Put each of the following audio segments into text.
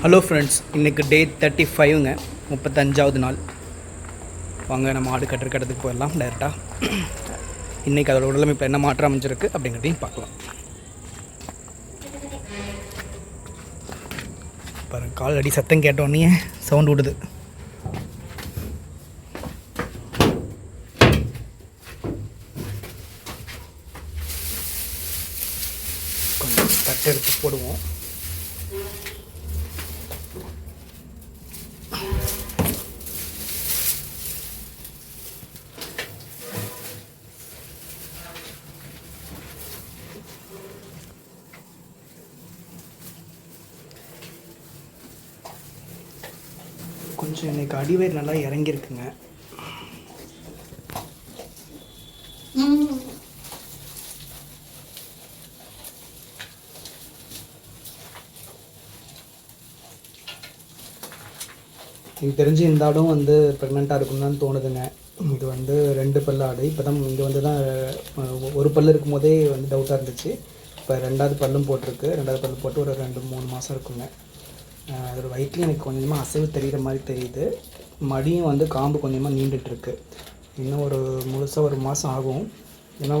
Hello friends இன்றைக்கு டே thirty ஃபைவ்ங்க முப்பத்தஞ்சாவது நாள். வாங்க நம்ம ஆடு கட்டுற கட்டத்துக்கு போயிடலாம் டேரெக்டாக இன்றைக்கி அதோட உடலமைப்பு என்ன மாற்றம் அமைஞ்சிருக்கு அப்படிங்கிறதையும் பார்க்கலாம். பாருங்க கால் அடி சத்தம் கேட்டோன்னே சவுண்ட் விடுது கொஞ்சம் தட்டு எடுத்து போடுவோம். கொஞ்சம் இன்னைக்கு அடிவேர் நல்லா இறங்கியிருக்குங்க. எனக்கு தெரிஞ்சு இந்த ஆடும் வந்து ப்ரெக்னெண்ட்டாக இருக்கும்னு தான் தோணுதுங்க. இது வந்து ரெண்டு பல்லு ஆடு. இப்போ தான் இங்கே வந்து தான் ஒரு பல்லு இருக்கும் போதே வந்து டவுட்டாக இருந்துச்சு. இப்போ ரெண்டாவது பல்லும் போட்டிருக்கு. ரெண்டாவது பல்லு போட்டு ஒரு ரெண்டு மூணு மாதம் இருக்குங்க. அதோடய அதோட வயிற்றுலையும் எனக்கு கொஞ்சமாக அசைவு தெரிகிற மாதிரி தெரியுது. மடியும் வந்து காம்பு கொஞ்சமாக நீண்டுட்டுருக்கு. இன்னும் ஒரு முழுசாக ஒரு மாதம் ஆகும். ஏன்னா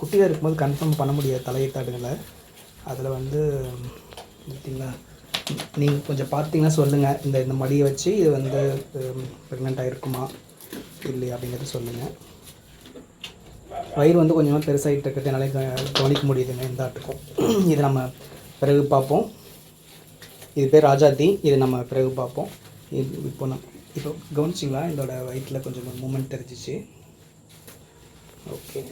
குட்டியாக இருக்கும்போது கன்ஃபார்ம் பண்ண முடியாது தலையீத்தாடுகளை அதில் வந்து பார்த்தீங்களா நீங்கள் கொஞ்சம் பார்த்தீங்கன்னா சொல்லுங்கள் இந்த இந்த மடியை வச்சு இது வந்து ப்ரெக்னெண்ட்டாக இருக்குமா இல்லையா அப்படிங்கிறத சொல்லுங்கள் வயிறு வந்து கொஞ்சமாக பெருசாகிட்டு இருக்கிறது என்னால் கவனிக்க முடியுதுங்க இந்த ஆட்டுக்கும். இதை நம்ம பிறகு பார்ப்போம். இது பேர் ராஜாதி. இது நம்ம பிறகு பார்ப்போம். இது இப்போ நம்ம இப்போ கவனிச்சிங்களா? இதோட வயிற்றில் கொஞ்சம் மூமெண்ட் தெரிஞ்சிச்சு. ஓகே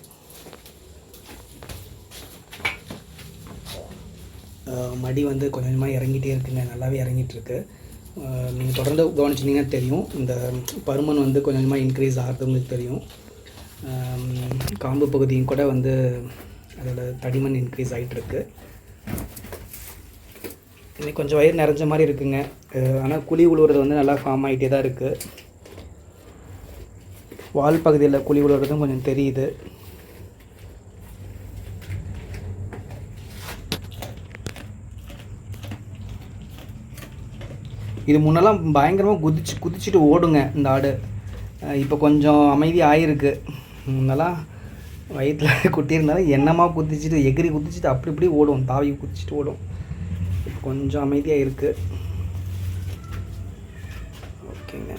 மடி வந்து கொஞ்சம் கொஞ்சமாக இறங்கிட்டே இருக்குங்க நல்லாவே இறங்கிட்டுருக்கு நீங்கள் தொடர்ந்து கவனிச்சிங்கன்னா தெரியும். இந்த பருமன் வந்து கொஞ்சம் கொஞ்சமாக இன்க்ரீஸ் ஆகிறது உங்களுக்கு தெரியும். காம்பு பகுதியும் கூட வந்து அதோட தடிமன் இன்க்ரீஸ் ஆகிட்டுருக்கு இன்னைக்கு கொஞ்சம் வயிறு நிறைஞ்ச மாதிரி இருக்குங்க. ஆனால் குழி உழுவுறது வந்து நல்லா ஃபார்ம் ஆகிட்டே தான் இருக்குது வால் பகுதியில் குழி உழுவுறதும் கொஞ்சம் தெரியுது. இது முன்னெல்லாம் பயங்கரமாக குதிச்சு குதிச்சுட்டு ஓடுங்க இந்த ஆடு. இப்போ கொஞ்சம் அமைதி ஆகிருக்கு முன்னெல்லாம் வயிற்றில் குட்டி இருந்தாலும் என்னமா குதிச்சுட்டு எகிரி குதிச்சுட்டு அப்படி இப்படி ஓடும். தாவி குதிச்சுட்டு ஓடும். கொஞ்சம் அமைதியாக இருக்குது ஓகேங்க.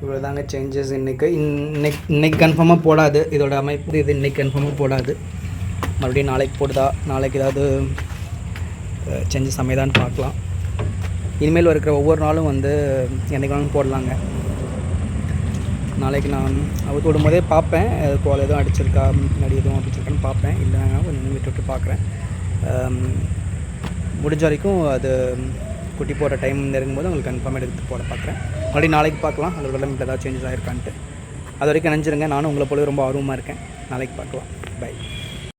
இவ்வளோ தாங்க சேஞ்சஸ் இன்றைக்கு இன்னைக்கு இன்னைக்கு கன்ஃபார்மாக போடாது. இதோட அமைப்பு இது இன்னைக்கு கன்ஃபார்மாக போடாது. மறுபடியும் நாளைக்கு போடுதா? நாளைக்கு ஏதாவது சேஞ்சஸ் அமைதான்னு பார்க்கலாம். இனிமேல் இருக்கிற ஒவ்வொரு நாளும் வந்து என்னைக்கு வேணாலும் போடலாங்க. நாளைக்கு நான் அவுத்து விடும் போதே பார்ப்பேன். அது கோல் எதுவும் அடிச்சிருக்கா முன்னாடி எதுவும் அடிச்சிருக்கான்னு பார்ப்பேன். இல்லைனா கொஞ்சம் விட்டு விட்டு பார்க்குறேன். முடிஞ்ச வரைக்கும் அது குட்டி போடுற டைம் நெருங்கும் போது உங்களுக்கு கன்ஃபார்ம் எடுத்து போட பார்க்குறேன். மறுபடியும் நாளைக்கு பார்க்கலாம். அதோட வெள்ளம் ஏதாவது சேஞ்சஸ் ஆகிருக்கான்ட்டு அது வரைக்கும் நினச்சிருங்க நானும் உங்களை போல ரொம்ப ஆர்வமாக இருக்கேன். நாளைக்கு பார்க்கலாம். பை